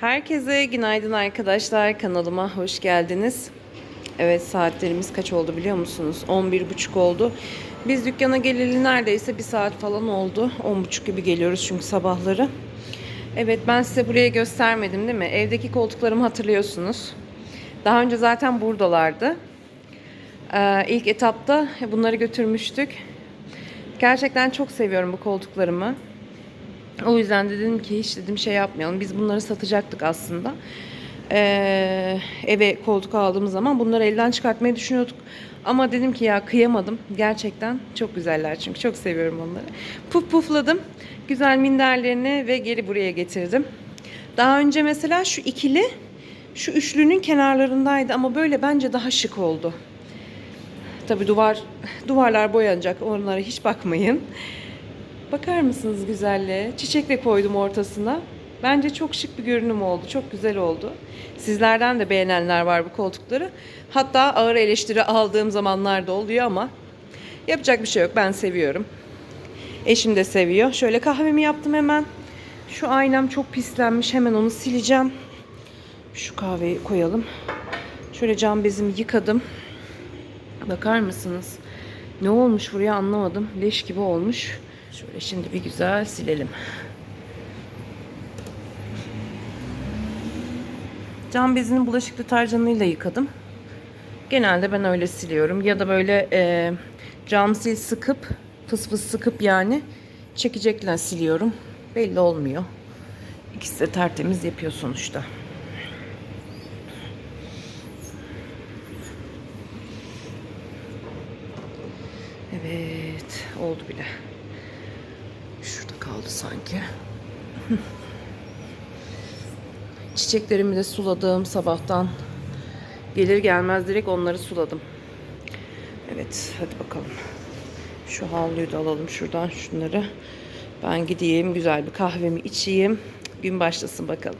Herkese günaydın arkadaşlar. Kanalıma hoş geldiniz. Evet saatlerimiz kaç oldu biliyor musunuz? 11.30 oldu. Biz dükkana geleli neredeyse bir saat falan oldu. 10.30 gibi geliyoruz çünkü sabahları. Evet ben size buraya göstermedim değil mi? Evdeki koltuklarımı hatırlıyorsunuz. Daha önce zaten buradalardı. Ee, ilk etapta bunları götürmüştük. Gerçekten çok seviyorum bu koltuklarımı. O yüzden de dedim ki hiç dedim şey yapmayalım. Biz bunları satacaktık aslında. Ee, eve koltuk aldığımız zaman bunları elden çıkartmayı düşünüyorduk. Ama dedim ki ya kıyamadım. Gerçekten çok güzeller çünkü çok seviyorum onları. Puf pufladım. Güzel minderlerini ve geri buraya getirdim. Daha önce mesela şu ikili şu üçlünün kenarlarındaydı ama böyle bence daha şık oldu. Tabi duvar duvarlar boyanacak. Onlara hiç bakmayın. Bakar mısınız güzelliğe? Çiçek de koydum ortasına. Bence çok şık bir görünüm oldu. Çok güzel oldu. Sizlerden de beğenenler var bu koltukları. Hatta ağır eleştiri aldığım zamanlar da oluyor ama yapacak bir şey yok. Ben seviyorum. Eşim de seviyor. Şöyle kahvemi yaptım hemen. Şu aynam çok pislenmiş. Hemen onu sileceğim. Şu kahveyi koyalım. Şöyle cam bezimi yıkadım. Bakar mısınız? Ne olmuş buraya anlamadım. Leş gibi olmuş. Şöyle şimdi bir güzel silelim. Cam bezini bulaşık deterjanıyla yıkadım. Genelde ben öyle siliyorum. Ya da böyle e, cam sil sıkıp, fıs fıs sıkıp yani çekecekle siliyorum. Belli olmuyor. İkisi de tertemiz yapıyor sonuçta. Evet, oldu bile. Kaldı sanki. Çiçeklerimi de suladım sabahtan. Gelir gelmez direkt onları suladım. Evet, hadi bakalım. Şu havluyu da alalım şuradan şunları. Ben gideyim, güzel bir kahvemi içeyim. Gün başlasın bakalım.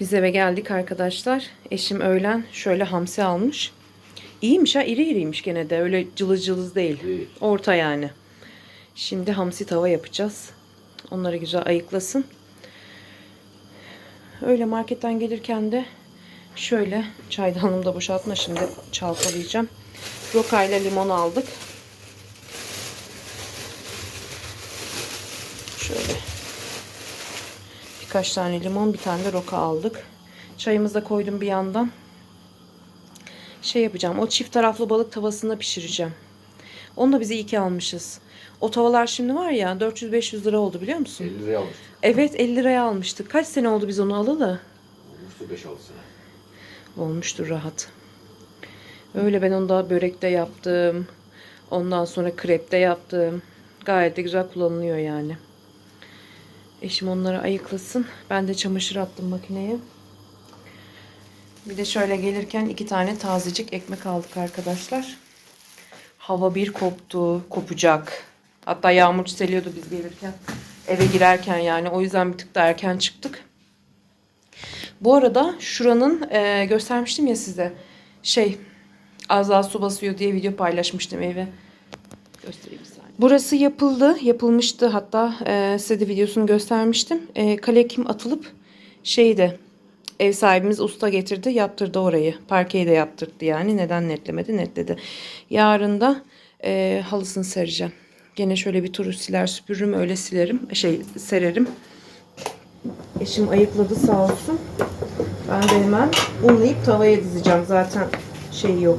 Biz eve geldik arkadaşlar. Eşim öğlen şöyle hamsi almış. İyiymiş ha, iri iriymiş gene de. Öyle cılız cılız değil. Orta yani. Şimdi hamsi tava yapacağız. Onları güzel ayıklasın. Öyle marketten gelirken de şöyle çaydanlığımı da boşaltma şimdi çalkalayacağım. Roka ile limon aldık. Şöyle birkaç tane limon bir tane de roka aldık. Çayımızı koydum bir yandan. Şey yapacağım. O çift taraflı balık tavasında pişireceğim. Onu da bize iyi ki almışız. O tavalar şimdi var ya 400-500 lira oldu biliyor musun? 50 liraya almıştım. Evet 50 liraya almıştık. Kaç sene oldu biz onu alalı? Olmuştu 5-6 sene. Olmuştur rahat. Öyle ben onu da börekte yaptım. Ondan sonra krepte yaptım. Gayet de güzel kullanılıyor yani. Eşim onları ayıklasın. Ben de çamaşır attım makineye. Bir de şöyle gelirken iki tane tazecik ekmek aldık arkadaşlar. Hava bir koptu, kopacak. Hatta yağmur çiseliyordu biz gelirken. Eve girerken yani. O yüzden bir tık da erken çıktık. Bu arada şuranın e, göstermiştim ya size. Şey az daha su basıyor diye video paylaşmıştım eve. Göstereyim saniye. Burası yapıldı. Yapılmıştı hatta e, size de videosunu göstermiştim. E, kale kim atılıp şeydi ev sahibimiz usta getirdi yaptırdı orayı. Parkeyi de yaptırdı yani. Neden netlemedi? Netledi. Yarın da e, halısını sereceğim. Gene şöyle bir turu siler süpürürüm öyle silerim. Şey sererim. Eşim ayıkladı sağ olsun. Ben de hemen unlayıp tavaya dizeceğim. Zaten şey yok.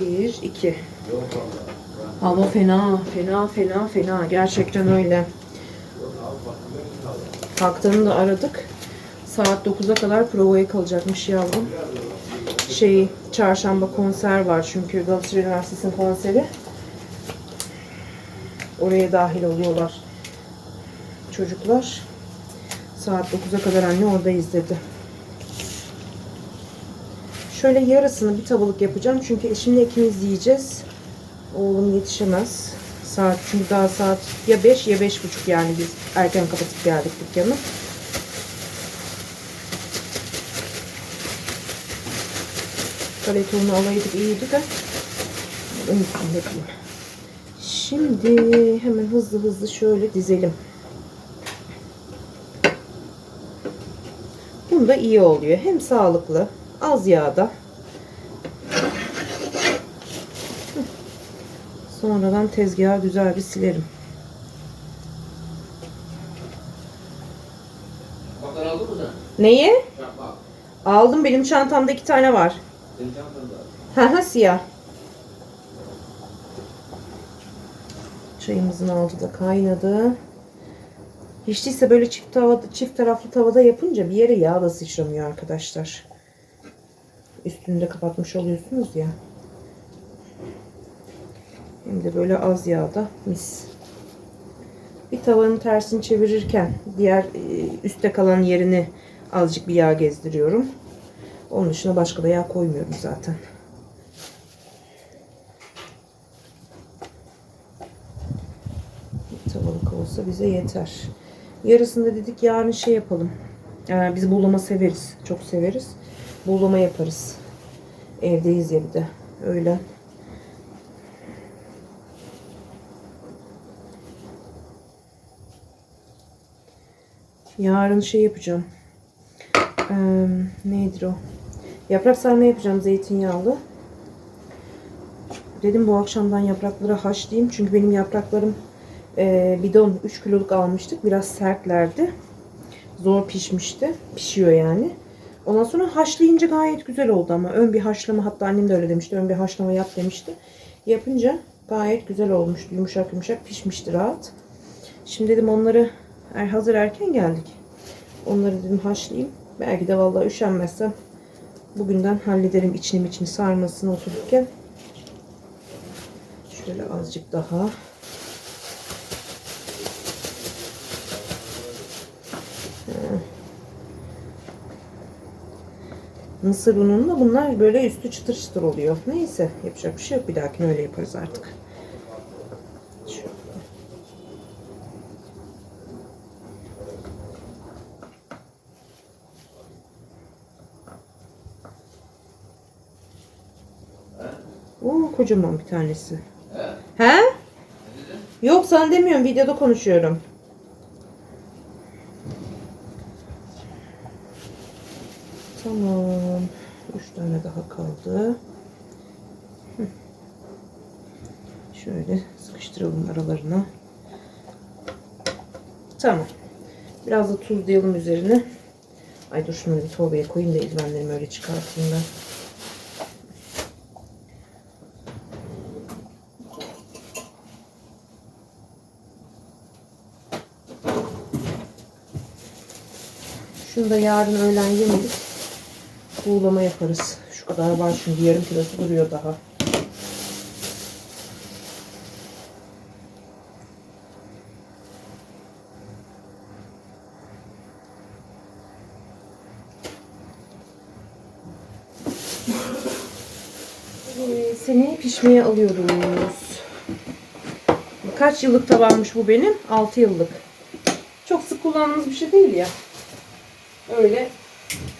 Bir, iki. Hava fena, fena, fena, fena. Gerçekten öyle. Faktanı da aradık. Saat 9'a kadar provaya kalacakmış yavrum. Şey, çarşamba konser var çünkü Galatasaray Üniversitesi'nin konseri. Oraya dahil oluyorlar çocuklar. Saat 9'a kadar anne orada izledi. Şöyle yarısını bir tavalık yapacağım çünkü eşimle ikimiz yiyeceğiz. Oğlum yetişemez. Saat çünkü daha saat ya 5 ya beş buçuk yani biz erken kapatıp geldik dükkanı. Kaletonu alaydık iyiydi de. Şimdi hemen hızlı hızlı şöyle dizelim. Bunda iyi oluyor. Hem sağlıklı, az yağda. Sonradan tezgahı güzel bir silerim. Baklar aldın mı sen? Neyi? Çakmak. Aldım. Benim çantamda iki tane var. Senin çantanda. Ha ha siyah. Çayımızın altı da kaynadı. Hiç değilse böyle çift tavada, çift taraflı tavada yapınca bir yere yağ da sıçramıyor arkadaşlar. Üstünü de kapatmış oluyorsunuz ya. Hem de böyle az yağda mis. Bir tavanın tersini çevirirken diğer e, üstte kalan yerini azıcık bir yağ gezdiriyorum. Onun dışında başka da yağ koymuyorum zaten. Bir tavalık olsa bize yeter. Yarısında dedik yarın şey yapalım. Ee, biz buğulama severiz. Çok severiz. Buğulama yaparız. Evdeyiz ya bir de. Öyle. Yarın şey yapacağım. Ee, nedir o? Yaprak sarma yapacağım zeytinyağlı. Dedim bu akşamdan yaprakları haşlayayım. Çünkü benim yapraklarım e, bidon 3 kiloluk almıştık. Biraz sertlerdi. Zor pişmişti. Pişiyor yani. Ondan sonra haşlayınca gayet güzel oldu ama ön bir haşlama hatta annem de öyle demişti. Ön bir haşlama yap demişti. Yapınca gayet güzel olmuştu. Yumuşak yumuşak pişmişti rahat. Şimdi dedim onları er, hazır erken geldik. Onları dedim haşlayayım. Belki de vallahi üşenmezsem bugünden hallederim içini içini sarmasını otururken. Şöyle azıcık daha. Mısır ununla bunlar böyle üstü çıtır çıtır oluyor. Neyse yapacak bir şey yok. Bir dahakine öyle yaparız artık. Oo kocaman bir tanesi. He? He? Yok sana demiyorum videoda konuşuyorum. Tamam. Üç tane daha kaldı. Şöyle sıkıştıralım aralarına. Tamam. Biraz da tuzlayalım üzerine. Ay dur şunu bir torbaya koyayım da eldivenlerimi öyle çıkartayım ben. Şunu da yarın öğlen yemedik. Buğulama yaparız. Şu kadar var çünkü yarım kilosu duruyor daha. Ee, Seni pişmeye alıyoruz. Kaç yıllık tabağmış bu benim? 6 yıllık. Çok sık kullandığımız bir şey değil ya. Öyle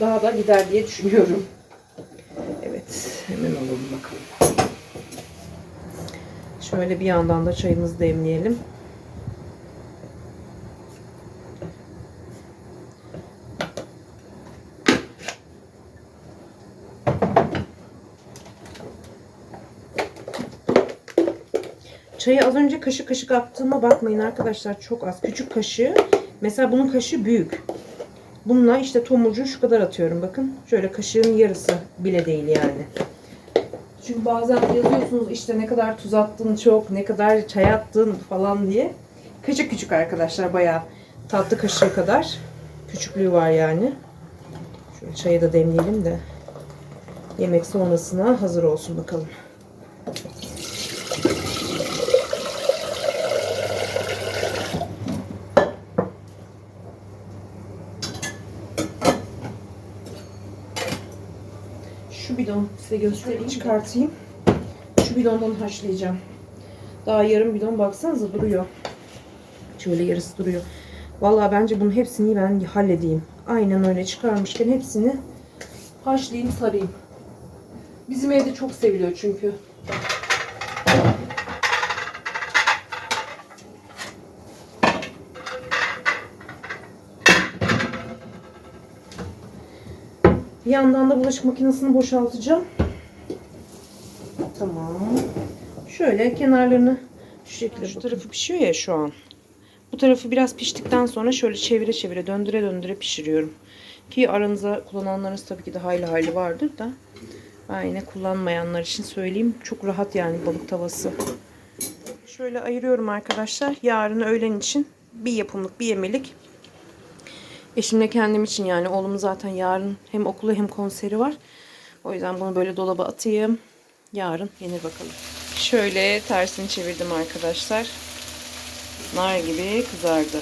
daha da gider diye düşünüyorum. Evet, hemen alalım bakalım. Şöyle bir yandan da çayımızı demleyelim. Çayı az önce kaşık kaşık attığıma bakmayın arkadaşlar. Çok az. Küçük kaşığı. Mesela bunun kaşığı büyük. Bununla işte tomurcuğu şu kadar atıyorum. Bakın şöyle kaşığın yarısı bile değil yani. Çünkü bazen yazıyorsunuz işte ne kadar tuz attın çok, ne kadar çay attın falan diye. Küçük küçük arkadaşlar bayağı tatlı kaşığı kadar küçüklüğü var yani. Şöyle çayı da demleyelim de yemek sonrasına hazır olsun bakalım. Şu bidon size göstereyim çıkartayım. Şu bidondan haşlayacağım. Daha yarım bidon baksanıza duruyor. Şöyle yarısı duruyor. Vallahi bence bunun hepsini ben halledeyim. Aynen öyle çıkarmışken hepsini haşlayayım sarayım. Bizim evde çok seviliyor çünkü. Bir yandan da bulaşık makinesini boşaltacağım. Tamam. Şöyle kenarlarını şu şekilde şu tarafı pişiyor ya şu an. Bu tarafı biraz piştikten sonra şöyle çevire çevire döndüre döndüre pişiriyorum. Ki aranıza kullananlarınız tabii ki de hayli hayli vardır da. Ben yine kullanmayanlar için söyleyeyim. Çok rahat yani balık tavası. Şöyle ayırıyorum arkadaşlar. Yarın öğlen için bir yapımlık bir yemelik. Eşimle kendim için yani oğlumun zaten yarın hem okulu hem konseri var. O yüzden bunu böyle dolaba atayım. Yarın yenir bakalım. Şöyle tersini çevirdim arkadaşlar. Nar gibi kızardı.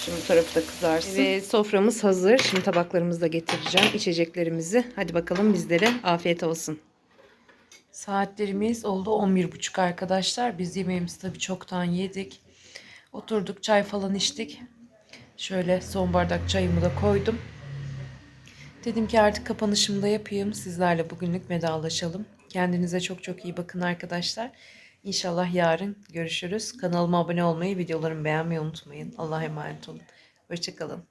Şimdi bu tarafı da kızarsın. Ve soframız hazır. Şimdi tabaklarımızı da getireceğim. içeceklerimizi. Hadi bakalım bizlere afiyet olsun. Saatlerimiz oldu 11.30 arkadaşlar. Biz yemeğimizi tabii çoktan yedik. Oturduk çay falan içtik. Şöyle son bardak çayımı da koydum. Dedim ki artık kapanışımı da yapayım. Sizlerle bugünlük vedalaşalım. Kendinize çok çok iyi bakın arkadaşlar. İnşallah yarın görüşürüz. Kanalıma abone olmayı, videolarımı beğenmeyi unutmayın. Allah'a emanet olun. Hoşçakalın.